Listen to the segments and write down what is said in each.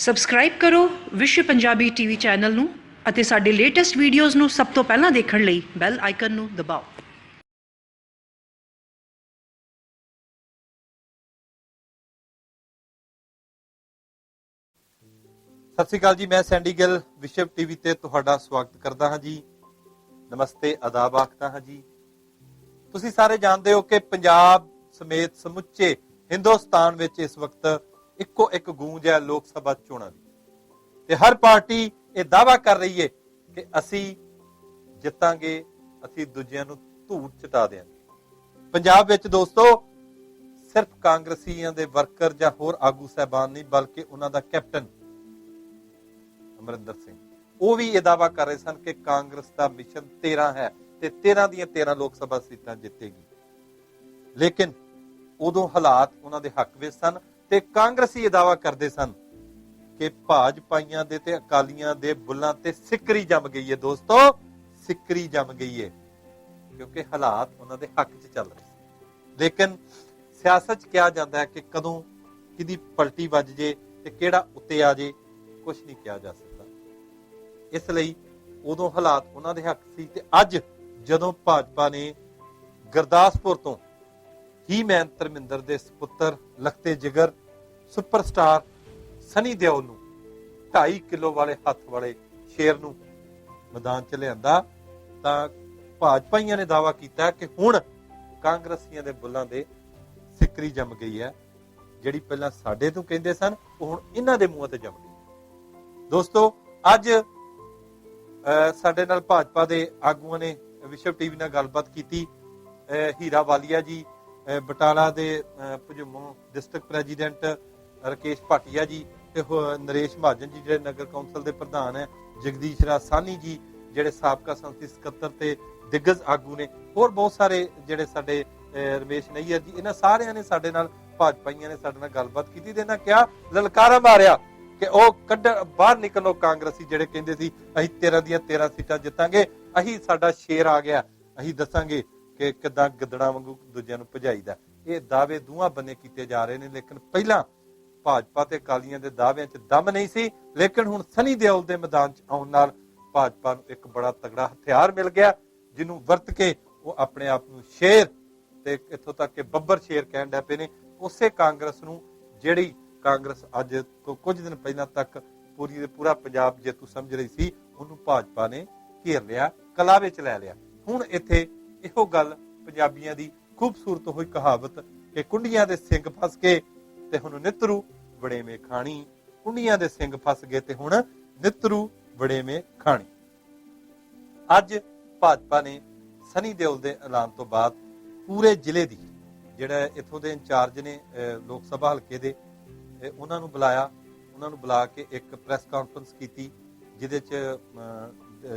Subscribe ਕਰੋ ਵਿਸ਼ਵ Punjabi TV channel ਨੂੰ ਅਤੇ ਸਾਡੇ ਲੇਟੈਸਟ ਵੀਡੀਓਜ਼ ਨੂੰ ਸਭ ਤੋਂ ਪਹਿਲਾਂ ਦੇਖਣ ਲਈ ਬੈਲ ਆਈਕਨ ਨੂੰ ਦਬਾਓ। ਸਤਿ ਸ਼੍ਰੀ ਅਕਾਲ ਜੀ, ਮੈਂ ਸੈਂਡੀ ਗਿੱਲ, ਵਿਸ਼ਵ ਟੀਵੀ ਤੇ ਤੁਹਾਡਾ ਸਵਾਗਤ ਕਰਦਾ ਹਾਂ ਜੀ। ਨਮਸਤੇ, ਆਦਾਬ ਆਖਦਾ ਹਾਂ ਜੀ। ਤੁਸੀਂ ਸਾਰੇ ਜਾਣਦੇ ਹੋ ਕਿ ਪੰਜਾਬ ਸਮੇਤ ਸਮੁੱਚੇ ਹਿੰਦੁਸਤਾਨ ਵਿੱਚ ਇਸ ਵਕਤ ਇੱਕੋ ਇੱਕ ਗੂੰਜ ਹੈ ਲੋਕ ਸਭਾ ਚੋਣਾਂ ਦੀ। ਤੇ ਹਰ ਪਾਰਟੀ ਇਹ ਦਾਵਾ ਕਰ ਰਹੀ ਹੈ ਕਿ ਅਸੀਂ ਜਿੱਤਾਂਗੇ, ਅਸੀਂ ਦੂਜਿਆਂ ਨੂੰ ਧੂੜ ਚਟਾ ਦੇਵਾਂਗੇ ਪੰਜਾਬ ਵਿੱਚ ਦੋਸਤੋ, ਸਿਰਫ ਕਾਂਗਰਸੀਆਂ ਦੇ ਵਰਕਰ ਜਾਂ ਹੋਰ ਆਗੂ ਸਹਿਬਾਨ ਨਹੀਂ, ਬਲਕਿ ਉਹਨਾਂ ਦਾ ਕੈਪਟਨ ਅਮਰਿੰਦਰ ਸਿੰਘ। ਉਹ ਵੀ ਇਹ ਦਾਵਾ ਕਰ ਰਹੇ ਸਨ ਕਿ ਕਾਂਗਰਸ ਦਾ ਮਿਸ਼ਨ 13 ਹੈ ਤੇ 13 ਦੀਆਂ 13 ਲੋਕ ਸਭਾ ਸੀਟਾਂ ਜਿੱਤੇਗੀ। ਲੇਕਿਨ ਉਦੋਂ ਹਾਲਾਤ ਉਹਨਾਂ ਦੇ ਹੱਕ ਵਿੱਚ ਸਨ ਤੇ ਕਾਂਗਰਸੀ ਇਹ ਦਾਵਾ ਕਰਦੇ ਸਨ ਕਿ ਭਾਜਪਾਈਆਂ ਦੇ ਤੇ ਅਕਾਲੀਆਂ ਦੇ ਬੁੱਲਾਂ ਤੇ ਸਿੱਕਰੀ ਜੰਮ ਗਈ ਹੈ ਦੋਸਤੋ, ਸਿੱਕਰੀ ਜੰਮ ਗਈ ਹੈ ਕਿਉਂਕਿ ਹਾਲਾਤ ਉਹਨਾਂ ਦੇ ਹੱਕ 'ਚ ਚੱਲ ਰਹੇ ਸੀ। ਲੇਕਿਨ ਸਿਆਸਤ 'ਚ ਕਿਹਾ ਜਾਂਦਾ ਹੈ ਕਿ ਕਦੋਂ ਕਿਹਦੀ ਪਲਟੀ ਵੱਜ ਜੇ ਤੇ ਕਿਹੜਾ ਉੱਤੇ ਆ ਜੇ ਕੁਝ ਨਹੀਂ ਕਿਹਾ ਜਾ ਸਕਦਾ। ਇਸ ਲਈ ਉਦੋਂ ਹਾਲਾਤ ਉਹਨਾਂ ਦੇ ਹੱਕ ਸੀ ਤੇ ਅੱਜ ਜਦੋਂ ਭਾਜਪਾ ਨੇ ਗੁਰਦਾਸਪੁਰ ਤੋਂ ਹੀ ਮੈਨ ਧਰਮਿੰਦਰ ਦੇ ਸੁਪੁੱਤਰ ਲਖਤੇ ਜਿਗਰ ਸੁਪਰਸਟਾਰ ਸਨੀ ਦਿਓਲ ਨੂੰ 2.5 ਕਿਲੋ ਵਾਲੇ ਹੱਥ ਵਾਲੇ ਸ਼ੇਰ ਨੂੰ ਮੈਦਾਨ 'ਚ ਲਿਆਂਦਾ ਤਾਂ ਭਾਜਪਾਈਆਂ ਨੇ ਦਾਵਾ ਕੀਤਾ ਕਿ ਹੁਣ ਕਾਂਗਰਸੀਆਂ ਦੇ ਬੁੱਲਾਂ ਦੇ ਸਿੱਕਰੀ ਜੰਮ ਗਈ ਹੈ। ਜਿਹੜੀ ਪਹਿਲਾਂ ਸਾਡੇ ਤੋਂ ਕਹਿੰਦੇ ਸਨ ਉਹ ਹੁਣ ਇਹਨਾਂ ਦੇ ਮੂੰਹਾਂ ਤੇ ਜੰਮ ਗਈ। ਦੋਸਤੋ ਅੱਜ ਸਾਡੇ ਨਾਲ ਭਾਜਪਾ ਦੇ ਆਗੂਆਂ ਨੇ ਵਿਸ਼ਵ ਟੀਵੀ ਨਾਲ ਗੱਲਬਾਤ ਕੀਤੀ। ਹੀਰਾ ਵਾਲੀਆ ਜੀ ਬਟਾਲਾ ਦੇ ਅਹ, ਡਿਸਟ੍ਰਿਕਟ ਪ੍ਰੈਜ਼ੀਡੈਂਟ ਰਕੇਸ਼ ਭਾਟੀਆ ਜੀ ਤੇ ਹੋ- ਨਰੇਸ਼ ਮਹਾਜਨ ਜੀ, ਜਿਹੜੇ ਨਗਰ ਕੌਂਸਲ ਦੇ ਪ੍ਰਧਾਨ ਹੈ, ਜਗਦੀਸ਼ ਰਾਜ ਸਾਨੀ ਜੀ, ਜਿਹੜੇ ਸਾਬਕਾ ਸੰਸਦੀ ਸਕੱਤਰ ਤੇ ਦਿੱਗਜ ਆਗੂ ਨੇ, ਹੋਰ ਬਹੁਤ ਸਾਰੇ ਜਿਹੜੇ ਸਾਡੇ ਰਮੇਸ਼ ਨਈਅਰ ਜੀ, ਇਹਨਾਂ ਸਾਰਿਆਂ ਨੇ ਸਾਡੇ ਨਾਲ ਭਾਜਪਾਈਆਂ ਨੇ ਸਾਡੇ ਨਾਲ ਗੱਲਬਾਤ ਕੀਤੀ ਤੇ ਇਹਨਾਂ ਕਿਹਾ, ਲਲਕਾਰਾ ਮਾਰਿਆ ਕਿ ਉਹ ਕੱਢ, ਬਾਹਰ ਨਿਕਲੋ ਕਾਂਗਰਸੀ ਜਿਹੜੇ ਕਹਿੰਦੇ ਸੀ, ਅਸੀਂ 13 ਦੀਆਂ 13 ਸੀਟਾਂ ਜਿੱਤਾਂਗੇ, ਅਸੀਂ ਸਾਡਾ ਸ਼ੇਰ ਆ ਗਿਆ, ਅਸੀਂ ਦੱਸਾਂਗੇ ਕਿ ਕਿਦਾਂ ਗਿੱਦੜਾਂ ਵਾਂਗੂ ਦੂਜਿਆਂ ਨੂੰ ਭਜਾਈਦਾ। ਇਹ ਦਾਅਵੇ ਦੋਹਾਂ ਬੰਨੇ ਕੀਤੇ ਜਾ ਰਹੇ ਨੇ, ਲੇਕਿਨ ਪਹਿਲਾਂ ਭਾਜਪਾ ਤੇ ਅਕਾਲੀਆਂ ਦੇ ਦਾਅਵਿਆਂ 'ਚ ਦਮ ਨਹੀਂ ਸੀ, ਲੇਕਿਨ ਹੁਣ ਸਨੀ ਦਿਓਲ ਦੇ ਮੈਦਾਨ 'ਚ ਆਉਣ ਨਾਲ ਭਾਜਪਾ ਨੂੰ ਇੱਕ ਬੜਾ ਤਗੜਾ ਹਥਿਆਰ ਮਿਲ ਗਿਆ, ਜਿਹਨੂੰ ਵਰਤ ਕੇ ਉਹ ਆਪਣੇ ਆਪ ਨੂੰ ਸ਼ੇਰ ਤੇ ਇੱਥੋਂ ਤੱਕ ਕਿ ਬੱਬਰ ਸ਼ੇਰ ਕਹਿਣ ਲੱਗ ਪਏ ਨੇ, ਉਸੇ ਕਾਂਗਰਸ ਨੂੰ ਜਿਹੜੀ ਕਾਂਗਰਸ ਅੱਜ ਤੋਂ ਕੁਝ ਦਿਨ ਪਹਿਲਾਂ ਤੱਕ ਪੂਰੀ ਦੇ ਪੂਰਾ ਪੰਜਾਬ ਜੇਤੂ ਸਮਝ ਰਹੀ ਸੀ, ਉਹਨੂੰ ਭਾਜਪਾ ਨੇ ਘੇਰ ਲਿਆ, ਕਲਾ ਵਿੱਚ ਲੈ ਲਿਆ। ਹੁਣ ਇੱਥੇ ਇਹੋ ਗੱਲ ਪੰਜਾਬੀਆਂ ਦੀ ਖੂਬਸੂਰਤ ਹੋਈ ਕਹਾਵਤ ਕਿ ਕੁੰਡੀਆਂ ਦੇ ਸਿੰਘ ਫਸ ਕੇ ਤੇ ਹੁਣ ਨਿਤਰੂ ਬੜੇਵੇਂ ਖਾਣੀ। ਕੁੰਡੀਆਂ ਦੇ ਸਿੰਘ ਫਸ ਗਏ ਤੇ ਹੁਣ ਨਿਤਰੂ ਬੜੇਵੇਂ ਖਾਣੀ। ਅੱਜ ਭਾਜਪਾ ਨੇ ਸਨੀ ਦਿਓਲ ਦੇ ਐਲਾਨ ਤੋਂ ਬਾਅਦ ਪੂਰੇ ਜ਼ਿਲ੍ਹੇ ਦੀ, ਜਿਹੜਾ ਇੱਥੋਂ ਦੇ ਇੰਚਾਰਜ ਨੇ ਲੋਕ ਸਭਾ ਹਲਕੇ ਦੇ ਉਹਨਾਂ ਨੂੰ ਬੁਲਾਇਆ। ਉਹਨਾਂ ਨੂੰ ਬੁਲਾ ਕੇ ਇੱਕ ਪ੍ਰੈਸ ਕਾਨਫਰੰਸ ਕੀਤੀ, ਜਿਹਦੇ ਚ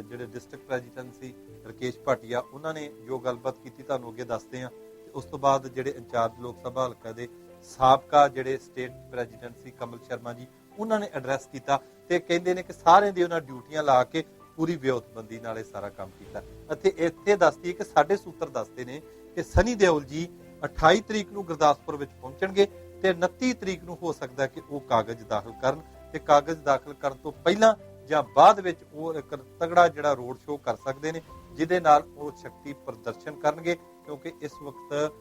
ਜਿਹੜੇ ਡਿਸਟ੍ਰਿਕਟ ਪ੍ਰੈਜ਼ੀਡੈਂਟ ਸੀ, ਰਕੇਸ਼ ਭਾਟੀਆ, ਉਹਨਾਂ ਨੇ ਜੋ ਗੱਲਬਾਤ ਕੀਤੀ, ਤੁਹਾਨੂੰ ਅੱਗੇ ਦੱਸਦੇ ਆ ਉਸ ਤੋਂ ਬਾਅਦ ਜਿਹੜੇ ਇੰਚਾਰਜ ਲੋਕ ਸਭਾ ਹਲਕਾ ਦੇ ਸਾਬਕਾ ਜਿਹੜੇ ਸਟੇਟ ਪ੍ਰੈਜ਼ੀਡੈਂਟ ਸੀ ਕਮਲ ਸ਼ਰਮਾ ਜੀ, ਉਹਨਾਂ ਨੇ ਐਡਰੈਸ ਕੀਤਾ ਤੇ ਕਹਿੰਦੇ ਨੇ ਕਿ ਸਾਰਿਆਂ ਦੀ ਉਹਨਾਂ ਡਿਊਟੀਆਂ ਲਾ ਕੇ ਪੂਰੀ ਵਿਉਂਤਬੰਦੀ ਨਾਲ ਇਹ ਸਾਰਾ ਕੰਮ ਕੀਤਾ। ਅਤੇ ਇੱਥੇ ਦੱਸਦੀ ਕਿ ਸਾਡੇ ਸੂਤਰ ਦੱਸਦੇ ਨੇ ਕਿ ਸਨੀ ਦਿਓਲ ਜੀ 28 ਤਰੀਕ ਨੂੰ ਗੁਰਦਾਸਪੁਰ ਵਿੱਚ ਪਹੁੰਚਣਗੇ ਤੇ 29 ਤਰੀਕ ਨੂੰ ਹੋ ਸਕਦਾ ਕਿ ਉਹ ਕਾਗਜ਼ ਦਾਖਲ ਕਰਨ ਤੇ ਕਾਗਜ਼ ਦਾਖਲ ਕਰਨ ਤੋਂ ਪਹਿਲਾਂ ਜਾਂ ਬਾਅਦ ਵਿੱਚ ਉਹ ਇੱਕ ਤਗੜਾ ਜਿਹੜਾ ਰੋਡ ਸ਼ੋਅ ਕਰ ਸਕਦੇ ਨੇ, ਜਿਹਦੇ ਨਾਲ ਉਹ ਸ਼ਕਤੀ ਪ੍ਰਦਰਸ਼ਨ ਕਰਨਗੇ ਕਿਉਂਕਿ ਇਸ ਵਕਤ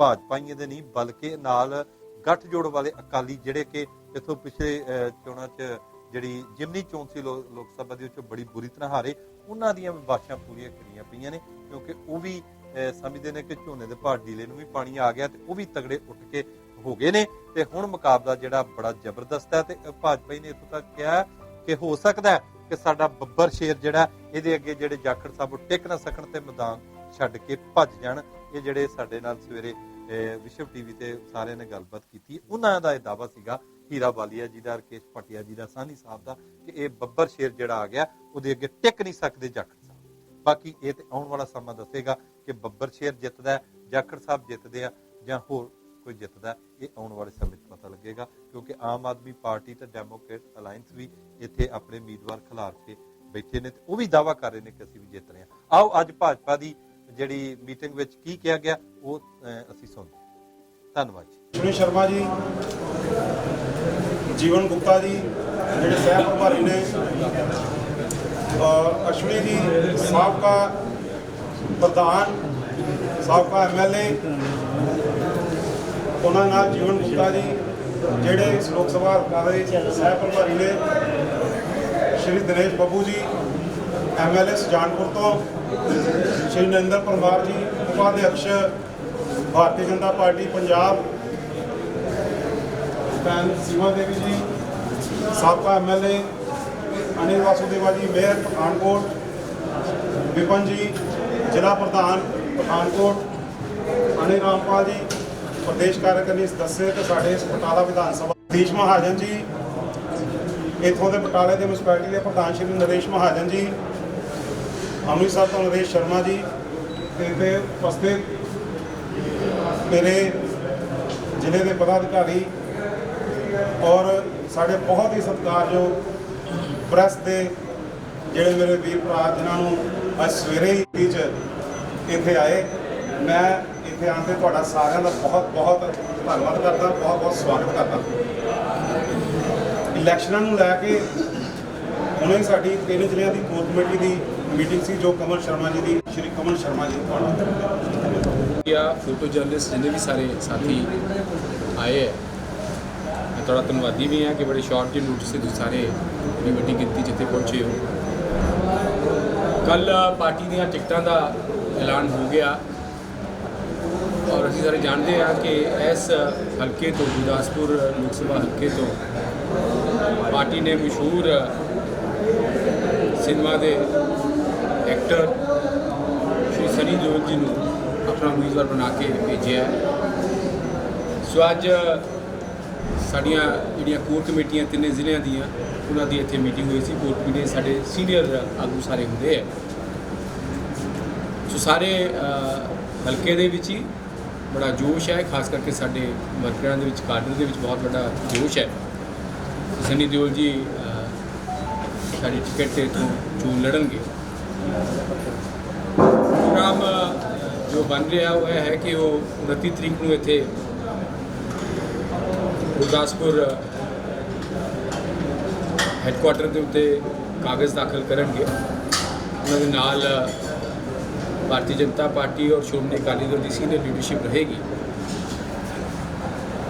ਭਾਜਪਾਈਆਂ ਦੇ ਨਹੀਂ, ਬਲਕਿ ਨਾਲ ਗੱਠਜੋੜ ਵਾਲੇ ਅਕਾਲੀ ਜਿਹੜੇ ਕਿ ਇਥੋਂ ਪਿਛਲੇ ਚੋਣਾਂ 'ਚ ਜਿਹੜੀ ਜਿਮਨੀ ਚੋਣ ਸੀ ਲੋ- ਲੋਕ ਸਭਾ ਦੇ ਉਹ ਬੜੀ ਬੁਰੀ ਤਰ੍ਹਾਂ ਹਾਰੇ, ਉਹਨਾਂ ਦੀਆਂ ਬਾਸ਼ਾਂ ਪੂਰੀਆਂ ਕਰੀਆਂ ਪਈਆਂ ਨੇ, ਕਿਉਂਕਿ ਉਹ ਵੀ ਸਮਝਦੇ ਨੇ ਕਿ ਝੋਨੇ ਦੇ ਭਾਅ ਡੀਲੇ ਨੂੰ ਵੀ ਪਾਣੀ ਆ ਗਿਆ ਤੇ ਉਹ ਵੀ ਤਗੜੇ ਉੱਠ ਕੇ ਹੋ ਗਏ ਨੇ, ਤੇ ਹੁਣ ਮੁਕਾਬਲਾ ਜਿਹੜਾ ਬੜਾ ਜ਼ਬਰਦਸਤ ਹੈ ਤੇ ਭਾਜਪਾ ਨੇ ਇੱਥੋਂ ਤੱਕ ਕਿਹਾ ਕਿ ਹੋ ਸਕਦਾ ਹੈ ਕਿ ਸਾਡਾ ਬੱਬਰ ਸ਼ੇਰ ਜਿਹੜਾ, ਇਹਦੇ ਅੱਗੇ ਜਿਹੜੇ ਜਾਖੜ ਸਾਹਿਬ ਉਹ ਟਿਕ ਨਾ ਸਕਣ ਤੇ ਮੈਦਾਨ ਛੱਡ ਕੇ ਭੱਜ ਜਾਣ, ਇਹ ਜਿਹੜੇ ਸਾਡੇ ਨਾਲ ਸਵੇਰੇ ਵਿਸ਼ਵ ਟੀਵੀ ਤੇ ਸਾਰਿਆਂ ਨੇ ਗੱਲਬਾਤ ਕੀਤੀ। ਉਹਨਾਂ ਦਾ ਇਹ ਦਾਵਾ ਸੀਗਾ, ਹੀਰਾ ਵਾਲੀਆ ਜੀ ਦਾ, ਰਕੇਸ਼ ਪਟਿਆ ਜੀ ਦਾ, ਸਾਨੀ ਸਾਹਿਬ ਦਾ, ਕਿ ਇਹ ਬੱਬਰ ਸ਼ੇਰ ਜਿਹੜਾ ਆ ਗਿਆ, ਉਹਦੇ ਅੱਗੇ ਟਿਕ ਨਹੀਂ ਸਕਦੇ ਜਾਖੜ ਸਾਹਿਬ। ਬਾਕੀ ਇਹ ਤੇ ਆਉਣ ਵਾਲਾ ਸਮਾਂ ਦੱਸੇਗਾ ਕਿ ਬੱਬਰ ਸ਼ੇਰ ਜਿੱਤਦਾ ਜਾਖੜ ਸਾਹਿਬ ਜਿੱਤਦੇ ਆ ਜਾਂ ਹੋਰ ਕੋਈ ਜਿੱਤਦਾ ਇਹ ਆਉਣ ਵਾਲੇ ਸਮੇਂ 'ਚ ਪਤਾ ਲੱਗੇਗਾ। ਕਿਉਂਕਿ ਆਮ ਆਦਮੀ ਪਾਰਟੀ ਤੇ ਡੈਮੋਕ੍ਰੇਟ ਅਲਾਈਅੰਸ ਵੀ ਇੱਥੇ ਆਪਣੇ ਉਮੀਦਵਾਰ ਖਿਲਾਰ ਕੇ ਬੈਠੇ ਨੇ ਤੇ ਉਹ ਵੀ ਦਾਵਾ ਕਰ ਰਹੇ ਨੇ ਕਿ ਅਸੀਂ ਵੀ ਜਿੱਤ ਰਹੇ ਹਾਂ। ਆਓ ਅੱਜ ਭਾਜਪਾ ਦੀ ਜਿਹੜੀ ਮੀਟਿੰਗ ਵਿੱਚ ਕੀ ਕਿਹਾ ਗਿਆ ਉਹ ਅਹ, ਅਸੀਂ ਸੁਣਦੇ ਧੰਨਵਾਦ ਜੀ। ਸੁਨੀ ਸ਼ਰਮਾ ਜੀ ਜੀਵਨ ਗੁਪਤਾ ਜੀ ਜਿਹੜੇ ਸਹਿ ਪ੍ਰਭਾਰੀ ਨੇ ਅਸ਼ਵਨੀ ਜੀ ਸਾਬਕਾ ਪ੍ਰਧਾਨ ਸਾਬਕਾ ਐਮਐਲਏ ਉਹਨਾਂ ਨਾਲ ਜੀਵਨ ਗੁਪਤਾ ਜੀ ਜਿਹੜੇ ਲੋਕ ਸਭਾ ਹਲਕਾ ਦੇ ਸਹਿ ਪ੍ਰਭਾਰੀ ਨੇ ਸ਼੍ਰੀ ਦਿਨੇਸ਼ ਬੱਬੂ ਜੀ ਐਮਐਲਏ ਸੁਜਾਨਪੁਰ ਤੋਂ ਸ਼੍ਰੀ ਨਰਿੰਦਰ ਪਰਮਾਰ ਜੀ ਉਪਾਧਿਅਕਸ਼ ਭਾਰਤੀ ਜਨਤਾ ਪਾਰਟੀ, ਪੰਜਾਬ। ਭੈਣ ਸੀਮਾ ਦੇਵੀ ਜੀ, ਸਾਬਕਾ ਐਮਐਲਏ ਅਨਿਲ ਵਾਸੂਦੇਵਾ ਜੀ, ਮੇਅਰ ਪਠਾਨਕੋਟ। ਵਿਪਨ ਜੀ, ਜ਼ਿਲ੍ਹਾ ਪ੍ਰਧਾਨ ਪਠਾਨਕੋਟ। ਅਨਿਲ ਰਾਮਪਾਲ ਜੀ, ਪ੍ਰਦੇਸ਼ ਕਾਰਜਕਾਰੀ ਸਦੱਸਿਆ ਤੇ ਸਾਡੇ ਇਸ ਬਟਾਲਾ ਵਿਧਾਨ ਸਭਾ। ਦੀਸ਼ ਮਹਾਜਨ ਜੀ, ਇੱਥੋਂ ਦੇ ਬਟਾਲੇ ਦੇ ਮਿਊਨਿਸਪੈਲਿਟੀ ਦੇ ਪ੍ਰਧਾਨ ਸ਼੍ਰੀ ਨਰੇਸ਼ ਮਹਾਜਨ ਜੀ ਅੰਮ੍ਰਿਤਸਰ ਤੋਂ ਨਰੇਸ਼ ਸ਼ਰਮਾ ਜੀ ਤੇ ਤੇ ਮੇਰੇ ਜ਼ਿਲ੍ਹੇ ਦੇ ਪਦਾਧਿਕਾਰੀ ਔਰ ਸਾਡੇ ਬਹੁਤ ਹੀ ਸਤਿਕਾਰਯੋਗ ਪ੍ਰੈਸ ਦੇ ਜਿਹੜੇ ਮੇਰੇ ਵੀਰ ਭਰਾ ਜਿਨ੍ਹਾਂ ਨੂੰ ਅੱਜ ਸਵੇਰੇ ਹੀ ਚ ਇੱਥੇ ਆਏ, ਮੈਂ ਇੱਥੇ ਆਉਣ ਤੇ ਤੁਹਾਡਾ ਸਾਰਿਆਂ ਦਾ ਬਹੁਤ ਬਹੁਤ ਧੰਨਵਾਦ ਕਰਦਾ, ਬਹੁਤ ਬਹੁਤ ਸਵਾਗਤ ਕਰਦਾ। ਇਲੈਕਸ਼ਨਾਂ ਨੂੰ ਲੈ ਕੇ ਹੁਣੇ ਸਾਡੀ ਤਿੰਨ ਜ਼ਿਲ੍ਹਿਆਂ ਦੀ ਕੋਰ ਕਮੇਟੀ ਦੀ ਮੀਟਿੰਗ ਸੀ ਜੋ ਕਮਲ ਸ਼ਰਮਾ ਜੀ ਦੀ, ਸ਼੍ਰੀ ਕਮਲ ਸ਼ਰਮਾ ਜੀ ਤੁਹਾਡਾ ਜਾਂ ਫੋਟੋ ਜਰਨਲਿਸਟ ਜਿੰਨੇ ਵੀ ਸਾਰੇ ਸਾਥੀ ਆਏ ਹੈ, ਮੈਂ ਤੁਹਾਡਾ ਧੰਨਵਾਦੀ ਵੀ ਹਾਂ ਕਿ ਬੜੇ ਸ਼ਾਰਟ ਜਿਹੇ ਨੋਟਿਸ ਤੇ ਤੁਸੀਂ ਸਾਰੇ ਬੜੀ ਵੱਡੀ ਗਿਣਤੀ ਜਿੱਥੇ ਪਹੁੰਚੇ ਹੋ। ਕੱਲ ਪਾਰਟੀ ਦੀਆਂ ਟਿਕਟਾਂ ਦਾ ਐਲਾਨ ਹੋ ਗਿਆ। ਔਰ ਅਸੀਂ ਸਾਰੇ ਜਾਣਦੇ ਹਾਂ ਕਿ ਇਸ ਹਲਕੇ ਤੋਂ, ਗੁਰਦਾਸਪੁਰ ਲੋਕ ਸਭਾ ਹਲਕੇ ਤੋਂ ਪਾਰਟੀ ਨੇ ਮਸ਼ਹੂਰ ਸਿਨੇਮਾ ਦੇ ਐਕਟਰ ਸ਼੍ਰੀ ਸਨੀ ਦਿਓਲ ਜੀ ਨੂੰ ਆਪਣਾ ਉਮੀਦਵਾਰ ਬਣਾ ਕੇ ਭੇਜਿਆ ਸੋ ਅੱਜ ਸਾਡੀਆਂ ਜਿਹੜੀਆਂ ਕੋਰ ਕਮੇਟੀਆਂ ਤਿੰਨੇ ਜ਼ਿਲ੍ਹਿਆਂ ਦੀਆਂ, ਉਹਨਾਂ ਦੀ ਇੱਥੇ ਮੀਟਿੰਗ ਹੋਈ ਸੀ। ਕੋਰ ਕਮੇਟੀ ਦੇ ਸਾਡੇ ਸੀਨੀਅਰ ਆਗੂ ਸਾਰੇ ਹੁੰਦੇ ਹੈ ਸੋ ਸਾਰੇ ਹਲਕੇ ਦੇ ਵਿੱਚ ਹੀ ਬੜਾ ਜੋਸ਼ ਹੈ, ਖਾਸ ਕਰਕੇ ਸਾਡੇ ਵਰਕਰਾਂ ਦੇ ਵਿੱਚ, ਕਾਡਰ ਦੇ ਵਿੱਚ ਬਹੁਤ ਵੱਡਾ ਜੋਸ਼ ਹੈ। ਸਨੀ ਦਿਓਲ ਜੀ ਸਾਡੀ ਟਿਕਟ ਤੇ ਤੋਂ ਚੋਣ ਲੜਨਗੇ। ਪ੍ਰੋਗਰਾਮ ਜੋ ਬਣ ਰਿਹਾ, ਉਹ ਇਹ ਹੈ ਕਿ ਉਹ 29 ਤਰੀਕ ਨੂੰ ਇੱਥੇ ਗੁਰਦਾਸਪੁਰ ਹੈੱਡਕੁਆਟਰ ਦੇ ਉੱਤੇ ਕਾਗਜ਼ ਦਾਖਲ ਕਰਨਗੇ। ਉਹਨਾਂ ਦੇ ਨਾਲ ਭਾਰਤੀ ਜਨਤਾ ਪਾਰਟੀ ਔਰ ਸ਼੍ਰੋਮਣੀ ਅਕਾਲੀ ਦਲ ਦੀ ਸੀਨੀਅਰ ਲੀਡਰਸ਼ਿਪ ਰਹੇਗੀ।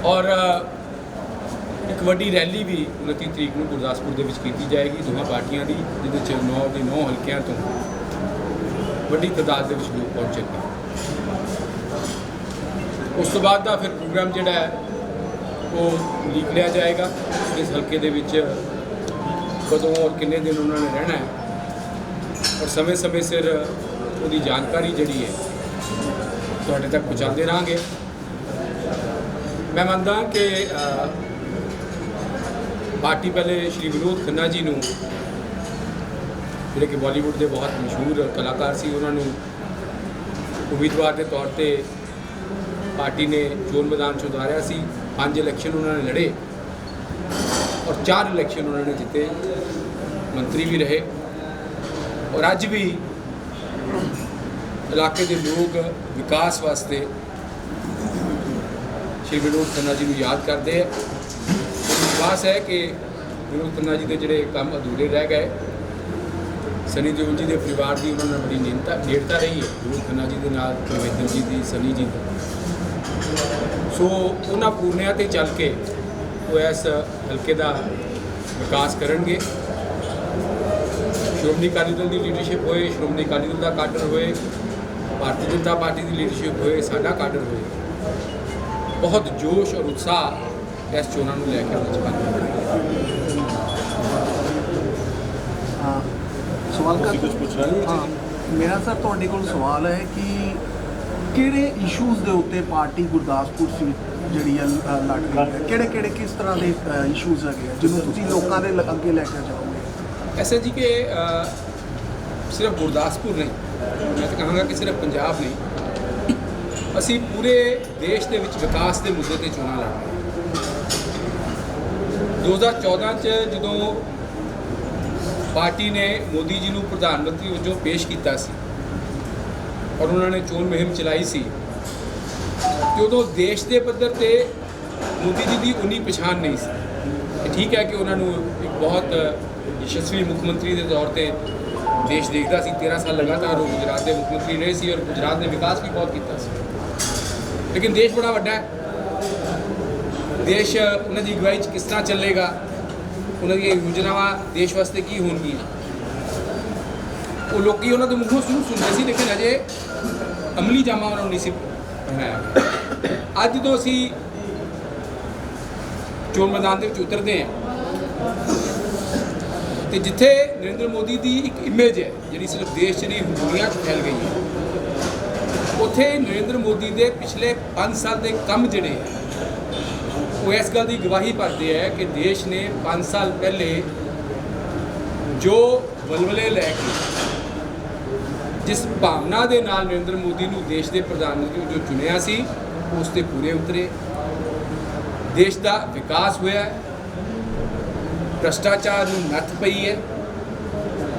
ਔਰ ਇੱਕ ਵੱਡੀ ਰੈਲੀ ਵੀ 29 ਤਰੀਕ ਨੂੰ ਗੁਰਦਾਸਪੁਰ ਦੇ ਵਿੱਚ ਕੀਤੀ ਜਾਏਗੀ, ਦੋਹਾਂ ਪਾਰਟੀਆਂ ਦੀ, ਜਿਹਦੇ ਚ ਨੌ ਦੇ ਨੌ ਹਲਕਿਆਂ ਤੋਂ ਵੱਡੀ ਤਾਦਾਦ ਦੇ ਵਿੱਚ ਲੋਕ ਪਹੁੰਚਣਗੇ। ਉਸ ਤੋਂ ਬਾਅਦ ਦਾ ਫਿਰ ਪ੍ਰੋਗਰਾਮ ਜਿਹੜਾ ਹੈ, ਉਹ ਲਿਖ ਲਿਆ ਜਾਏਗਾ। ਇਸ ਹਲਕੇ ਦੇ ਵਿੱਚ ਕਦੋਂ ਔਰ ਕਿੰਨੇ ਦਿਨ ਉਹਨਾਂ ਨੇ ਰਹਿਣਾ ਹੈ, ਔਰ ਸਮੇਂ-ਸਮੇਂ ਸਿਰ ਉਹਦੀ ਜਾਣਕਾਰੀ ਜਿਹੜੀ ਹੈ, ਤੁਹਾਡੇ ਤੱਕ ਪਹੁੰਚਾਉਂਦੇ ਰਹਾਂਗੇ। ਮੈਂ ਮੰਨਦਾ ਕਿ ਪਾਰਟੀ ਪਹਿਲੇ ਸ਼੍ਰੀ ਵਿਨੋਦ ਖੰਨਾ ਜੀ ਨੂੰ, ਜਿਹੜੇ ਕਿ ਬਾਲੀਵੁੱਡ ਦੇ ਬਹੁਤ ਮਸ਼ਹੂਰ ਕਲਾਕਾਰ ਸੀ, ਉਹਨਾਂ ਨੂੰ ਉਮੀਦਵਾਰ ਦੇ ਤੌਰ ਤੇ ਪਾਰਟੀ ਨੇ ਚੋਣ ਮੈਦਾਨ 'ਚ ਉਤਾਰਿਆ ਸੀ। ਪੰਜ ਇਲੈਕਸ਼ਨ ਉਹਨਾਂ ਨੇ ਲੜੇ ਔਰ ਚਾਰ ਇਲੈਕਸ਼ਨ ਉਹਨਾਂ ਨੇ ਜਿੱਤੇ। ਮੰਤਰੀ ਵੀ ਰਹੇ। ਔਰ ਅੱਜ ਵੀ ਇਲਾਕੇ ਦੇ ਲੋਕ ਵਿਕਾਸ ਵਾਸਤੇ ਸ਼੍ਰੀ ਵਿਨੋਦ ਖੰਨਾ ਜੀ ਨੂੰ ਯਾਦ ਕਰਦੇ ਆ। ਵਿਸ਼ਵਾਸ ਹੈ ਕਿ ਵਿਨੋਦ ਖੰਨਾ ਜੀ ਦੇ ਜਿਹੜੇ ਕੰਮ ਅਧੂਰੇ ਰਹਿ ਗਏ। ਸਨੀ ਦਿਓਲ ਜੀ ਦੇ ਪਰਿਵਾਰ ਦੀ ਉਹਨਾਂ ਨਾਲ ਬੜੀ ਨੇੜਤਾ ਨੇੜਤਾ ਰਹੀ ਹੈ। ਵਿਨੋਦ ਖੰਨਾ ਜੀ ਦੇ ਨਾਲ ਪ੍ਰਵੇਦਰ ਜੀ ਦੀ, ਸਨੀ ਜੀ ਦੀ। ਸੋ ਉਹਨਾਂ ਪੂਰਨਿਆਂ ਤੇ ਚੱਲ ਕੇ ਉਹ ਇਸ ਹਲਕੇ ਦਾ ਵਿਕਾਸ ਕਰਨਗੇ। ਸ਼੍ਰੋਮਣੀ ਅਕਾਲੀ ਦਲ ਦੀ ਲੀਡਰਸ਼ਿਪ ਹੋਏ, ਸ਼੍ਰੋਮਣੀ ਅਕਾਲੀ ਦਲ ਦਾ ਕਾਡਰ ਹੋਏ, ਭਾਰਤੀ ਜਨਤਾ ਪਾਰਟੀ ਦੀ ਲੀਡਰਸ਼ਿਪ ਹੋਏ, ਸਾਡਾ ਕਾਡਰ ਹੋਏ। ਬਹੁਤ ਜੋਸ਼ ਔਰ ਉਤਸ਼ਾਹ ਇਸ ਚੋਣਾਂ ਨੂੰ ਲੈ ਕੇ ਉਹਨਾਂ 'ਚ ਹਾਂ ਸਵਾਲ ਕਰ ਕੁਝ ਪੁੱਛਣਾ ਹਾਂ ਮੇਰਾ ਸਰ ਤੁਹਾਡੇ ਕੋਲ ਸਵਾਲ ਹੈ ਕਿ ਕਿਹੜੇ ਇਸ਼ੂਜ਼ ਦੇ ਉੱਤੇ ਪਾਰਟੀ ਗੁਰਦਾਸਪੁਰ ਸੀਟ ਜਿਹੜੀ ਹੈ ਲੜ ਰਹੀ ਹੈ? ਕਿਹੜੇ ਕਿਹੜੇ ਕਿਸ ਤਰ੍ਹਾਂ ਦੇ ਇਸ਼ੂਜ਼ ਹੈਗੇ ਆ, ਜਿਹਨੂੰ ਤੁਸੀਂ ਲੋਕਾਂ ਦੇ ਅੱਗੇ ਲੈ ਕੇ ਜਾਓਗੇ? ਐਸਾ ਜੀ ਕਿ ਸਿਰਫ ਗੁਰਦਾਸਪੁਰ ਨਹੀਂ ਮੈਂ ਤਾਂ ਕਹਾਂਗਾ ਕਿ ਸਿਰਫ ਪੰਜਾਬ ਨਹੀਂ ਅਸੀਂ ਪੂਰੇ ਦੇਸ਼ ਦੇ ਵਿੱਚ ਵਿਕਾਸ ਦੇ ਮੁੱਦੇ ਤੇ ਚੋਣਾਂ ਲੜ ਰਹੇ ਹਾਂ। 2014 ਚ ਜਦੋਂ ਪਾਰਟੀ ਨੇ ਮੋਦੀ ਜੀ ਨੂੰ ਪ੍ਰਧਾਨ ਮੰਤਰੀ ਵਜੋਂ ਪੇਸ਼ ਕੀਤਾ ਸੀ ਔਰ ਉਹਨਾਂ ਨੇ ਚੋਣ ਮੁਹਿੰਮ ਚਲਾਈ ਸੀ, ਤੇ ਉਦੋਂ ਦੇਸ਼ ਦੇ ਪੱਧਰ ਤੇ ਮੋਦੀ ਜੀ ਦੀ ਉਨੀ ਪਛਾਣ ਨਹੀਂ ਸੀ। ਇਹ ਠੀਕ ਹੈ ਕਿ ਉਹਨਾਂ ਨੂੰ ਇੱਕ ਬਹੁਤ ਯਸ਼ਸਵੀ ਮੁੱਖ ਮੰਤਰੀ ਦੇ ਤੌਰ ਤੇ ਦੇਸ਼ ਦੇਖਦਾ ਸੀ 13 ਸਾਲ ਲਗਾਤਾਰ ਉਹ ਗੁਜਰਾਤ ਦੇ ਮੁੱਖ ਮੰਤਰੀ ਰਹੇ ਸੀ ਔਰ ਗੁਜਰਾਤ ਨੇ ਵਿਕਾਸ ਵੀ ਬਹੁਤ ਕੀਤਾ ਸੀ। ਲੇਕਿਨ ਦੇਸ਼ ਬੜਾ ਵੱਡਾ ਹੈ। ਦੇਸ਼ ਉਹਨਾਂ ਦੀ ਅਗਵਾਈ 'ਚ ਕਿਸ ਤਰ੍ਹਾਂ ਚੱਲੇਗਾ ਉਹਨਾਂ ਦੀਆਂ ਯੋਜਨਾਵਾਂ ਦੇਸ਼ ਵਾਸਤੇ ਕੀ ਹੋਣਗੀਆਂ ਉਹ ਲੋਕੀ ਉਹਨਾਂ ਦੇ ਮੂੰਹੋਂ ਸ਼ੁਰੂ ਸੁਣਦੇ ਸੀ ਲੇਕਿਨ ਅਜੇ ਅਮਲੀ ਜਾਮਾ ਉਹਨਾਂ ਨੂੰ ਨਹੀਂ ਸੀ ਪਹਿਨਾਇਆ ਅੱਜ ਤੋਂ ਅਸੀਂ ਚੋਣ ਮੈਦਾਨ ਦੇ ਵਿੱਚ ਉਤਰਦੇ ਹਾਂ ਤੇ ਜਿੱਥੇ ਨਰਿੰਦਰ ਮੋਦੀ ਦੀ ਇੱਕ ਇਮੇਜ ਹੈ ਜਿਹੜੀ ਸਿਰਫ ਦੇਸ਼ 'ਚ ਨਹੀਂ ਦੁਨੀਆ 'ਚ ਫੈਲ ਗਈ ਹੈ ਉੱਥੇ ਨਰਿੰਦਰ ਮੋਦੀ ਦੇ ਪਿਛਲੇ 5 ਸਾਲ ਦੇ ਕੰਮ ਜਿਹੜੇ ਉਹ ਇਸ ਗੱਲ ਦੀ ਗਵਾਹੀ ਭਰਦੇ ਹੈ ਕਿ ਦੇਸ਼ ਨੇ 5 ਸਾਲ ਪਹਿਲੇ ਜੋ ਵਲਵਲੇ ਲੈ ਕੇ ਜਿਸ ਭਾਵਨਾ ਦੇ ਨਾਲ ਨਰਿੰਦਰ ਮੋਦੀ ਨੂੰ ਦੇਸ਼ ਦੇ ਪ੍ਰਧਾਨ ਮੰਤਰੀ ਜੋ ਚੁਣਿਆ ਸੀ, ਉਸ ਤੇ ਪੂਰੇ ਉਤਰੇ। ਦੇਸ਼ ਦਾ ਵਿਕਾਸ ਹੋਇਆ ਹੈ। ਭ੍ਰਸ਼ਟਾਚਾਰ ਨੂੰ ਨੱਥ ਪਈ ਹੈ।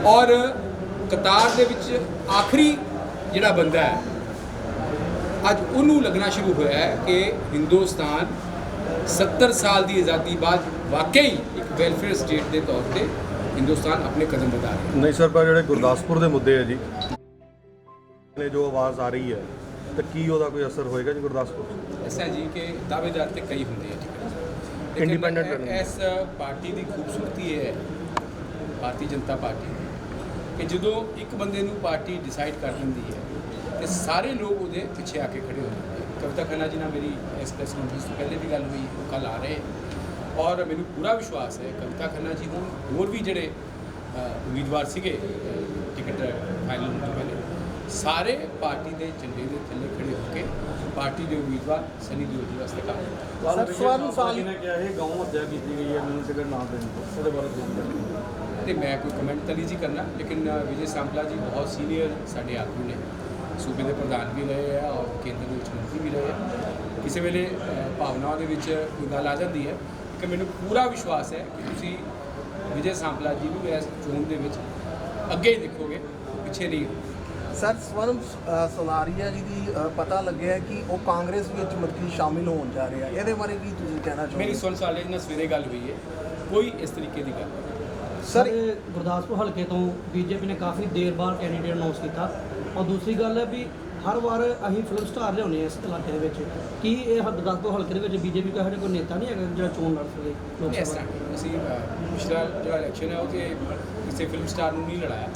ਔਰ ਕਤਾਰ ਦੇ ਵਿੱਚ ਆਖਰੀ ਜਿਹੜਾ ਬੰਦਾ ਹੈ, ਅੱਜ ਉਹਨੂੰ ਲੱਗਣਾ ਸ਼ੁਰੂ ਹੋਇਆ ਹੈ ਕਿ ਹਿੰਦੁਸਤਾਨ 70 ਸਾਲ ਦੀ ਆਜ਼ਾਦੀ ਬਾਅਦ ਵਾਕਈ ਇੱਕ ਵੈਲਫੇਅਰ ਸਟੇਟ ਦੇ ਤੌਰ ਤੇ ਹਿੰਦੁਸਤਾਨ ਆਪਣੇ ਕਦਮ ਵਧਾ ਰਿਹਾ ਨਹੀਂ ਸਰ ਪਰ ਜਿਹੜੇ ਗੁਰਦਾਸਪੁਰ ਦੇ ਮੁੱਦੇ ਆ ਜੀ ਨੇ ਜੋ ਆਵਾਜ਼ ਆ ਰਹੀ ਹੈ ਤਾਂ ਕੀ ਉਹਦਾ ਕੋਈ ਅਸਰ ਹੋਏਗਾ ਜੀ ਗੁਰਦਾਸਪੁਰ? ਐਸਾ ਜੀ ਕਿ ਦਾਅਵੇਦਾਰ ਤੇ ਕਈ ਹੁੰਦੇ ਆ ਰਹਿਣਾ। ਇਸ ਪਾਰਟੀ ਦੀ ਖੂਬਸੂਰਤੀ ਇਹ ਹੈ ਭਾਰਤੀ ਜਨਤਾ ਪਾਰਟੀ ਕਿ ਜਦੋਂ ਇੱਕ ਬੰਦੇ ਨੂੰ ਪਾਰਟੀ ਡਿਸਾਈਡ ਕਰ ਦਿੰਦੀ ਹੈ ਤੇ ਸਾਰੇ ਲੋਕ ਉਹਦੇ ਪਿੱਛੇ ਆ ਕੇ ਖੜੇ ਹੋ ਜਾਂਦੇ ਕਵਿਤਾ ਖੰਨਾ ਜੀ ਨਾਲ ਮੇਰੀ ਇਸ ਪ੍ਰੈਸ ਕਾਨਫਰੰਸ ਤੋਂ ਪਹਿਲੇ ਵੀ ਗੱਲ ਹੋਈ ਉਹ ਕੱਲ ਆ ਰਹੇ। ਔਰ ਮੈਨੂੰ ਪੂਰਾ ਵਿਸ਼ਵਾਸ ਹੈ ਕਵਿਤਾ ਖੰਨਾ ਜੀ ਹੁਣ ਹੋਰ ਵੀ ਜਿਹੜੇ ਉਮੀਦਵਾਰ ਸੀਗੇ ਟਿਕਟ ਫਾਈਨਲ ਹੋਣ ਤੋਂ ਪਹਿਲੇ ਸਾਰੇ ਪਾਰਟੀ ਦੇ ਝੰਡੇ ਦੇ ਥੱਲੇ ਖੜੇ ਹੋ ਕੇ ਪਾਰਟੀ ਦੇ ਉਮੀਦਵਾਰ ਸਨੀ ਦਿਓਲ ਜੀ ਵਾਸਤੇ ਕੰਮ ਕਰ ਸਰ ਸਵਰਨ ਸਾਲ ਨੇ ਕਿਹਾ ਇਹ ਗਾਉਂ ਹੱਤਿਆ ਕੀਤੀ ਗਈ ਹੈ ਮੈਨੂੰ ਟਿਕਟ ਨਾ ਦੇਣ ਤੋਂ ਉਹਦੇ ਬਾਰੇ ਦੱਸੋ ਤੇ ਮੈਂ ਕੋਈ ਕਮੈਂਟ ਤਾਂ ਨਹੀਂ ਜੀ ਕਰਨਾ ਲੇਕਿਨ ਵਿਜੇ ਸਾਂਪਲਾ ਜੀ ਬਹੁਤ ਸੀਨੀਅਰ ਸਾਡੇ ਆਗੂ ਨੇ। ਸੂਬੇ ਦੇ ਪ੍ਰਧਾਨ ਵੀ ਰਹੇ ਆ ਔਰ ਕੇਂਦਰ ਦੇ ਵਿੱਚ ਮੰਤਰੀ ਵੀ ਰਹੇ ਆ। ਕਿਸੇ ਵੇਲੇ ਭਾਵਨਾਵਾਂ ਦੇ ਵਿੱਚ ਕੋਈ ਗੱਲ ਆ ਜਾਂਦੀ ਹੈ ਕਿ ਮੈਨੂੰ ਪੂਰਾ ਵਿਸ਼ਵਾਸ ਹੈ ਕਿ ਤੁਸੀਂ ਵਿਜੇ ਸਾਂਪਲਾ ਜੀ ਨੂੰ ਇਸ ਚੋਣ ਦੇ ਵਿੱਚ ਅੱਗੇ ਹੀ ਦੇਖੋਗੇ ਪਿੱਛੇ ਨਹੀਂ। ਸਰ ਸਵਰਨ ਅ, ਸੋਲਾਰੀਆ ਜੀ ਦੀ ਪਤਾ ਲੱਗਿਆ ਕਿ ਉਹ ਕਾਂਗਰਸ ਵਿੱਚ ਮਤਲਬ ਕਿ ਸ਼ਾਮਿਲ ਹੋਣ ਜਾ ਰਹੇ ਆ ਇਹਦੇ ਬਾਰੇ ਕੀ ਤੁਸੀਂ ਕਹਿਣਾ ਮੇਰੀ ਚਾਹੋਗੇ ਸੁਣ ਸਾਲੇ ਨਾਲ ਸਵੇਰੇ ਗੱਲ ਹੋਈ ਹੈ ਕੋਈ ਇਸ ਤਰੀਕੇ ਦੀ ਗੱਲ ਨਹੀਂ। ਸਰ ਸਰ ਗੁਰਦਾਸਪੁਰ ਹਲਕੇ ਤੋਂ ਬੀਜੇਪੀ ਨੇ ਕਾਫੀ ਦੇਰ ਬਾਅਦ ਕੈਂਡੀਡੇਟ ਅਨਾਉਂਸ ਕੀਤਾ। ਔਰ ਦੂਸਰੀ ਗੱਲ ਹੈ ਵੀ ਹਰ ਵਾਰ ਅਸੀਂ ਫਿਲਮ ਸਟਾਰ ਲਿਆਉਂਦੇ ਹਾਂ ਇਸ ਇਲਾਕੇ ਦੇ ਵਿੱਚ। ਕੀ ਇਹ ਗੁਰਦਾਸਪੁਰ ਹਲਕੇ ਦੇ ਵਿੱਚ ਬੀਜੇਪੀ ਦਾ ਸਾਡੇ ਕੋਈ ਨੇਤਾ ਨਹੀਂ ਹੈਗਾ ਜਿਹੜਾ ਚੋਣ ਲੜ ਸਕੇ ਲੋਕ ਸਭਾ। ਅਸੀਂ ਅ, ਪਿਛਲਾ ਜਿਹੜਾ ਇਲੈਕਸ਼ਨ ਹੈ ਉਹ ਤੇ ਕਿਸੇ ਫਿਲਮ ਸਟਾਰ ਨੂੰ ਨਹੀਂ ਲੜਾਇਆ।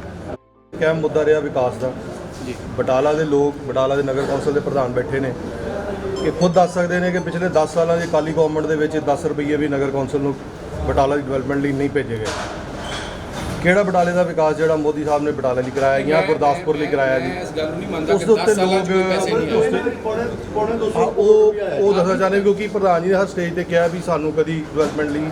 ਇੱਕ ਅਹਿਮ ਮੁੱਦਾ ਰਿਹਾ ਵਿਕਾਸ ਦਾ? ਜੀ। ਬਟਾਲਾ ਦੇ ਲੋਕ ਬਟਾਲਾ ਦੇ ਨਗਰ ਕੌਂਸਲ ਦੇ ਪ੍ਰਧਾਨ ਬੈਠੇ ਨੇ। ਇਹ ਖੁਦ ਦੱਸ ਸਕਦੇ ਨੇ ਕਿ ਪਿਛਲੇ 10 ਸਾਲਾਂ ਦੀ ਅਕਾਲੀ ਗਵਰਨਮੈਂਟ ਦੇ ਵਿੱਚ 10 ਰੁਪਏ ਵੀ ਨਗਰ ਕੌਂਸਲ ਨੂੰ ਬਟਾਲਾ ਦੀ ਡਿਵੈਲਪਮੈਂਟ ਲਈ ਨਹੀਂ ਭੇਜੇ ਗਏ। ਕਿਹੜਾ ਬਟਾਲੇ ਦਾ ਵਿਕਾਸ ਜਿਹੜਾ ਮੋਦੀ ਸਾਹਿਬ ਨੇ ਬਟਾਲੇ ਲਈ ਕਰਾਇਆ ਜਾਂ ਗੁਰਦਾਸਪੁਰ ਲਈ ਕਰਾਇਆ ਮੈਂ ਜੀ ਇਸ ਗੱਲ ਨੂੰ ਨਹੀਂ ਮੰਨਦਾ ਉਸ ਕਿ ਦੇ ਉੱਤੇ 10 ਸਾਲਾਂ 'ਚ ਕੋਈ ਲੋਕ- ਪੈਸੇ ਨਹੀਂ ਉਸ ਆਏ। ਦੇ- ਹਾਂ, ਉਹ ਉਹ ਦੱਸਣਾ ਚਾਹੁੰਦੇ ਕਿਉਂਕਿ ਪ੍ਰਧਾਨ ਜੀ ਨੇ ਹਰ ਸਟੇਜ ਤੇ ਕਿਹਾ ਵੀ ਸਾਨੂੰ ਕਦੀ ਡਿਵੈਲਪਮੈਂਟ ਲਈ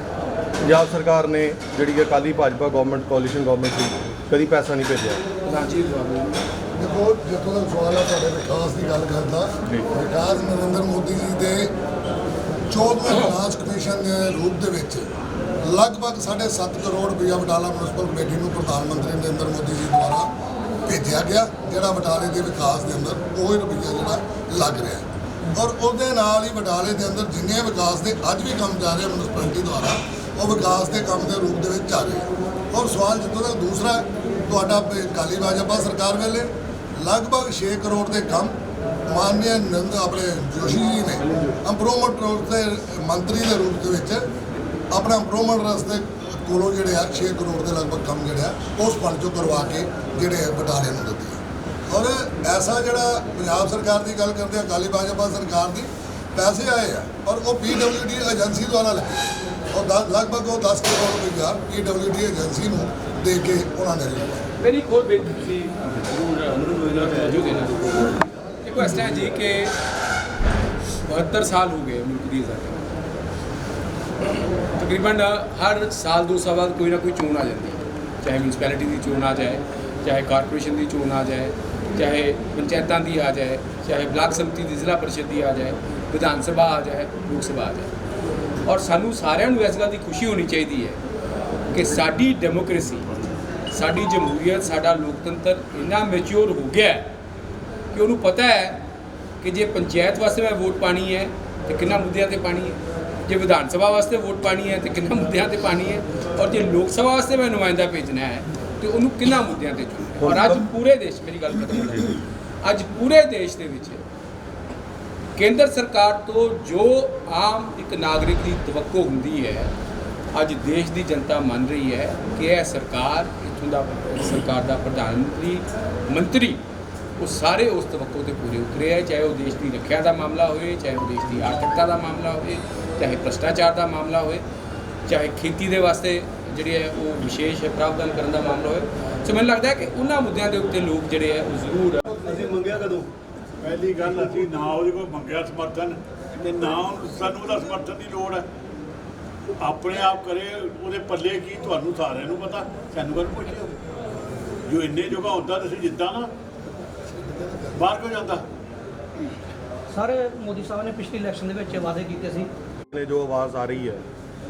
ਪੰਜਾਬ ਸਰਕਾਰ ਨੇ ਜਿਹੜੀ ਕਿ Akali Bhajpa government coalition government ਸੀ ਕਦੀ ਪੈਸਾ ਨਹੀਂ ਭੇਜਿਆ। ਪ੍ਰਧਾਨ ਜੀ। ਦੇਖੋ ਤੱਕ ਸਵਾਲ ਹੈ ਤੁਹਾਡੇ ਵਿਕਾਸ ਦੀ ਗੱਲ ਕਰਦਾ ਵਿਕਾਸ ਨਰਿੰਦਰ ਮੋਦੀ ਜੀ ਦੇ 14ਵੇਂ ਵਿਕਾਸ ਕਮਿਸ਼ਨ ਦੇ ਰੂਪ ਦੇ ਵਿੱਚ ਲਗਭਗ 7.5 ਕਰੋੜ ਰੁਪਇਆ ਬਟਾਲਾ ਮਿਊਨਿਸਪਲ ਕਮੇਟੀ ਨੂੰ ਪ੍ਰਧਾਨ ਮੰਤਰੀ ਨਰਿੰਦਰ ਮੋਦੀ ਜੀ ਦੁਆਰਾ ਭੇਜਿਆ ਗਿਆ, ਜਿਹੜਾ ਬਟਾਲੇ ਦੇ ਵਿਕਾਸ ਦੇ ਅੰਦਰ ਉਹ ਹੀ ਰੁਪਈਆ ਜਿਹੜਾ ਲੱਗ ਰਿਹਾ ਔਰ ਉਹਦੇ ਨਾਲ ਹੀ ਬਟਾਲੇ ਦੇ ਅੰਦਰ ਜਿੰਨੇ ਵਿਕਾਸ ਦੇ ਅੱਜ ਵੀ ਕੰਮ ਜਾ ਰਹੇ ਮਿਊਨਿਸਪੈਲਿਟੀ ਦੁਆਰਾ, ਉਹ ਵਿਕਾਸ ਦੇ ਕੰਮ ਦੇ ਰੂਪ ਦੇ ਵਿੱਚ ਜਾ ਰਹੇ ਔਰ ਸਵਾਲ ਜਿੱਥੋਂ ਦਾ ਦੂਸਰਾ ਤੁਹਾਡਾ ਪ- ਕਾਲੀ ਭਾਜਪਾ ਸਰਕਾਰ ਵੇਲੇ, ਲਗਭਗ 6 ਕਰੋੜ ਦੇ ਕੰਮ ਮਾਨਯ ਨੰਦ ਆਪਣੇ ਜੋਸ਼ੀ ਜੀ ਨੇ ਇੰਪਰੂਵਮੈਂਟ ਰੋਡ ਦੇ ਮੰਤਰੀ ਦੇ ਰੂਪ ਦੇ ਵਿੱਚ ਆਪਣਾ ਇੰਪਰੂਵਮੈਂਟ ਰਸਤੇ ਕੋਲੋਂ ਜਿਹੜੇ ਆ 6 ਕਰੋੜ ਦੇ ਲਗਭਗ ਕੰਮ ਜਿਹੜੇ ਆ, ਉਸ ਫੰਡ ਚੋਂ ਕਰਵਾ ਕੇ ਜਿਹੜੇ ਬਟਾਲੇ ਨੂੰ ਦਿੱਤੇ ਔਰ ਐਸਾ ਜਿਹੜਾ ਪੰਜਾਬ ਸਰਕਾਰ ਦੀ ਗੱਲ ਕਰਦੇ ਆ, ਅਕਾਲੀ ਭਾਜਪਾ ਸਰਕਾਰ ਦੀ, ਪੈਸੇ ਆਏ ਆ, ਔਰ ਉਹ ਪੀਡਬਲਯੂਡੀ ਏਜੰਸੀ ਦੁਆਰਾ ਲੱਗੇ ਔਰ ਦਸ- ਲਗਭਗ ਉਹ 10 ਕਰੋੜ ਰੁਪਈਆ ਪੀਡਬਲਯੂਡੀ ਏਜੰਸੀ ਨੂੰ ਦੇ ਕੇ ਉਹਨਾਂ ਨੇ ਲਿਆ। ਮੇਰੀ ਇੱਕ ਬੇਨਤੀ ਸੀ ਜ਼ਰੂਰ ਮੌਜੂਦ ਹੈ। ਨਾ ਦੇਖੋ, ਇਸ ਤਰ੍ਹਾਂ ਜੀ ਕਿ 72 ਸਾਲ ਹੋ ਗਏ ਮੁਲਕ ਦੀ ਆਜ਼ਾਦੀ ਤਕਰੀਬਨ ਹਰ ਸਾਲ ਦੋ ਸਾਲ ਬਾਅਦ ਕੋਈ ਨਾ ਕੋਈ ਚੋਣ ਆ ਜਾਂਦੀ ਹੈ। ਚਾਹੇ ਮਿਊਨਿਸਪੈਲਿਟੀ ਦੀ ਚੋਣ ਆ ਜਾਏ, ਚਾਹੇ ਕਾਰਪੋਰੇਸ਼ਨ ਦੀ ਚੋਣ ਆ ਜਾਏ, ਚਾਹੇ ਪੰਚਾਇਤਾਂ ਦੀ ਆ ਜਾਏ, ਚਾਹੇ ਬਲਾਕ ਸੰਮਤੀ ਦੀ ਜ਼ਿਲ੍ਹਾ ਪਰਿਸ਼ਦ ਦੀ ਆ ਜਾਏ, ਵਿਧਾਨ ਸਭਾ ਆ ਜਾਏ, ਲੋਕ ਸਭਾ ਆ ਜਾਏ। ਔਰ ਸਾਨੂੰ ਸਾਰਿਆਂ ਨੂੰ ਇਸ ਗੱਲ ਦੀ ਖੁਸ਼ੀ ਹੋਣੀ ਚਾਹੀਦੀ ਹੈ ਕਿ ਸਾਡੀ ਡੈਮੋਕ੍ਰੇਸੀ ਸਾਡੀ ਜਮਹੂਰੀਅਤ, ਸਾਡਾ ਲੋਕਤੰਤਰ ਇੰਨਾ ਮੈਚੁਰ ਹੋ ਗਿਆ ਕਿ ਉਹਨੂੰ ਪਤਾ ਹੈ ਕਿ ਜੇ ਪੰਚਾਇਤ ਵਾਸਤੇ ਮੈਂ ਵੋਟ ਪਾਣੀ ਹੈ ਤੇ ਕਿੰਨਾ ਮੁੱਦਿਆਂ ਤੇ ਪਾਣੀ ਹੈ। ਜੇ ਵਿਧਾਨ ਸਭਾ ਵਾਸਤੇ ਵੋਟ ਪਾਣੀ ਹੈ ਤੇ ਕਿੰਨਾ ਮੁੱਦਿਆਂ ਤੇ ਪਾਣੀ ਹੈ ਔਰ ਜੇ ਲੋਕ ਸਭਾ ਵਾਸਤੇ ਮੈਂ ਨੁਮਾਇੰਦਾ ਭੇਜਣਾ ਹੈ, ਤੇ ਉਹਨੂੰ ਕਿੰਨਾ ਮੁੱਦਿਆਂ ਤੇ ਚੁਣਨਾ ਔਰ ਅੱਜ ਪੂਰੇ ਦੇਸ਼, ਮੇਰੀ ਗੱਲ ਖਤਮ ਹੋ ਅੱਜ ਪੂਰੇ ਦੇਸ਼ ਦੇ ਵਿੱਚ ਕੇਂਦਰ ਸਰਕਾਰ ਤੋਂ ਜੋ ਆਮ ਇੱਕ ਨਾਗਰਿਕ ਦੀ ਤਵੱਕੋ ਹੁੰਦੀ ਹੈ, ਅੱਜ ਦੇਸ਼ ਦੀ ਜਨਤਾ ਮੰਨ ਰਹੀ ਹੈ ਕਿ ਇਹ ਸਰਕਾਰ, ਇੱਥੋਂ ਦਾ ਸਰਕਾਰ ਦਾ ਪ੍ਰਧਾਨ ਮੰਤਰੀ ਮੰਤਰੀ, ਉਹ ਸਾਰੇ ਉਸ ਤਵੱਕੋ ਤੇ ਪੂਰੇ ਉਤਰੇ ਹੈ, ਚਾਹੇ ਉਹ ਦੇਸ਼ ਦੀ ਰੱਖਿਆ ਦਾ ਮਾਮਲਾ ਹੋਵੇ, ਚਾਹੇ ਉਹ ਦੇਸ਼ ਦੀ ਆਰਥਿਕਤਾ ਦਾ ਮਾਮਲਾ ਹੋਵੇ। ਚਾਹੇ ਭ੍ਰਸ਼ਟਾਚਾਰ ਦਾ ਮਾਮਲਾ ਹੋਵੇ ਚਾਹੇ ਖੇਤੀ ਦੇ ਵਾਸਤੇ ਜਿਹੜੇ ਹੈ ਉਹ ਵਿਸ਼ੇਸ਼ ਪ੍ਰਾਵਧਾਨ ਕਰਨ ਦਾ ਮਾਮਲਾ ਹੋਵੇ। ਸੋ ਮੈਨੂੰ ਲੱਗਦਾ ਹੈ ਕਿ ਉਹਨਾਂ ਮੁੱਦਿਆਂ ਦੇ ਉੱਤੇ ਲੋਕ ਜਿਹੜੇ ਹੈ ਉਹ ਜ਼ਰੂਰ ਅਸੀਂ ਮੰਗਿਆ ਕਦੋਂ? ਪਹਿਲੀ ਗੱਲ ਅਸੀਂ ਨਾ ਉਹਦੇ ਕੋਲ ਮੰਗਿਆ ਸਮਰਥਨ ਤੇ ਨਾ ਸਾਨੂੰ ਉਹਦਾ ਸਮਰਥਨ ਦੀ ਲੋੜ ਹੈ। ਆਪਣੇ ਆਪ ਕਰੇ ਉਹਦੇ ਪੱਲੇ ਕੀ ਤੁਹਾਨੂੰ ਸਾਰਿਆਂ ਨੂੰ ਪਤਾ ਸਾਨੂੰ ਕਰ ਪੁੱਛਿਓ ਜੋ ਇੰਨੇ ਜਗ੍ਹਾ ਹੁੰਦਾ ਤੁਸੀਂ ਜਿੱਦਾਂ ਨਾ। ਬਾਹਰ ਕਿਉਂ ਜਾਂਦਾ? ਸਰ ਮੋਦੀ ਸਾਹਿਬ ਨੇ ਪਿਛਲੀ ਇਲੈਕਸ਼ਨ ਦੇ ਵਿੱਚ ਵਾਅਦੇ ਕੀਤੇ ਸੀ ਨੇ ਜੋ ਆਵਾਜ਼ ਆ ਰਹੀ ਹੈ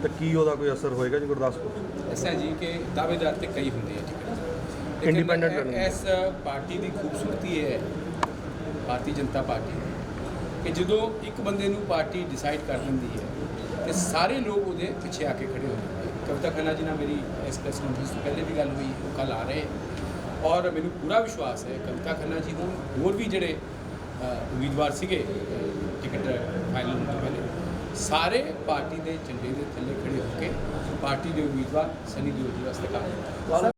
ਤਾਂ ਕੀ ਉਹਦਾ ਕੋਈ ਅਸਰ ਹੋਏਗਾ ਜੀ ਗੁਰਦਾਸਪੁਰ ਐਸਾ ਜੀ ਕਿ ਦਾਅਵੇਦਾਰ ਤੇ ਕਈ ਹੁੰਦੇ ਆ ਠੀਕ ਹੈ ਲੇਕਿਨ Independent ਇਹ- ਰਹਿੰਦੇ। ਇਸ ਪਾਰਟੀ ਦੀ ਖੂਬਸੂਰਤੀ ਇਹ ਹੈ ਭਾਰਤੀ ਜਨਤਾ ਪਾਰਟੀ ਦੀ, ਕਿ ਜਦੋਂ ਇੱਕ ਬੰਦੇ ਨੂੰ ਪਾਰਟੀ ਡਿਸਾਈਡ ਕਰ ਦਿੰਦੀ ਹੈ ਤੇ ਸਾਰੇ ਲੋਕ ਉਹਦੇ ਪਿੱਛੇ ਆ ਕੇ ਖੜੇ ਹੋ ਜਾਂਦੇ ਆ। ਕਵਿਤਾ ਖੰਨਾ ਜੀ ਨਾਲ ਮੇਰੀ ਇਸ ਪ੍ਰੈਸ ਕਾਨਫਰੰਸ ਤੋਂ ਪਹਿਲੇ ਵੀ ਗੱਲ ਹੋਈ ਉਹ ਕੱਲ ਆ ਰਹੇ ਔਰ ਮੈਨੂੰ ਪੂਰਾ ਵਿਸ਼ਵਾਸ ਹੈ ਕਵਿਤਾ ਖੰਨਾ ਜੀ ਹੁਣ ਹੋਰ ਵੀ ਜਿਹੜੇ ਅ, ਉਮੀਦਵਾਰ ਸੀਗੇ ਅ, ਟਿਕਟ ਫਾਈਨਲ ਹੋਣ ਤੋਂ ਪਹਿਲੇ ਸਾਰੇ ਪਾਰਟੀ ਦੇ ਝੰਡੇ ਦੇ ਥੱਲੇ ਖੜੇ ਹੋ ਕੇ ਪਾਰਟੀ ਦੇ ਉਮੀਦਵਾਰ ਸਨੀ ਦਿਓਲ ਜੀ ਵਾਸਤੇ ਕੰਮ